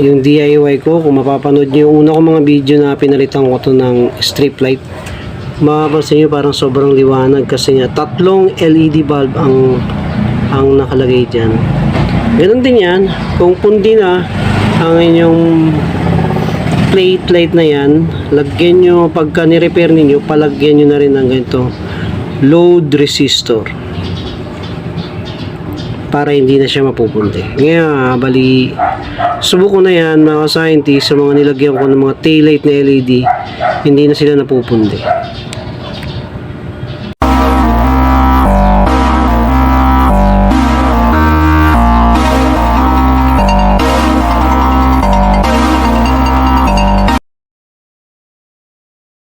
yung DIY ko. Kung mapapanood nyo yung una ko mga video na pinalitan ko to ng strip light. Mapapansin nyo parang sobrang liwanag kasi nga tatlong LED bulb ang ang nakalagay dyan. Ganun din yan. Kung pundi na ang inyong plate light na yan, lagyan nyo, pagka ni-repair ninyo, palagyan nyo na rin ng ganito load resistor para hindi na siya mapupunti. Ngayon, bali, subok ko na yan mga scientist sa mga nilagyan ko ng mga taillight na LED, hindi na sila napupundi.